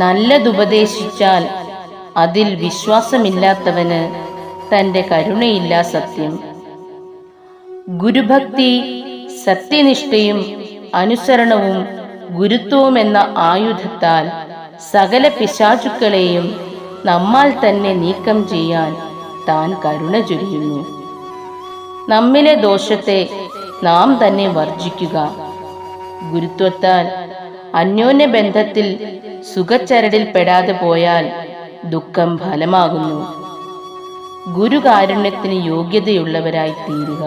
നല്ലതുപദേശിച്ചാൽ അതിൽ വിശ്വാസമില്ലാത്തവന് തന്റെ കരുണയില്ല സത്യം. ഗുരുഭക്തി സത്യനിഷ്ഠയും അനുസരണവും ഗുരുത്വവും എന്ന ആയുധത്താൽ സകല പിശാചുക്കളെയും നമ്മാൽ തന്നെ നീക്കം ചെയ്യാൻ താൻ കരുണ ചൊരിയുന്നു. നമ്മിലെ ദോഷത്തെ നാം തന്നെ വർജിക്കുക ഗുരുത്വത്താൽ അന്യോന്യ ബന്ധത്തിൽ സുഖച്ചരടിൽ പെടാതെ പോയാൽ ദുഃഖം ഫലമാകുന്നു. ഗുരുകാരുണ്യത്തിന് യോഗ്യതയുള്ളവരായി തീരുക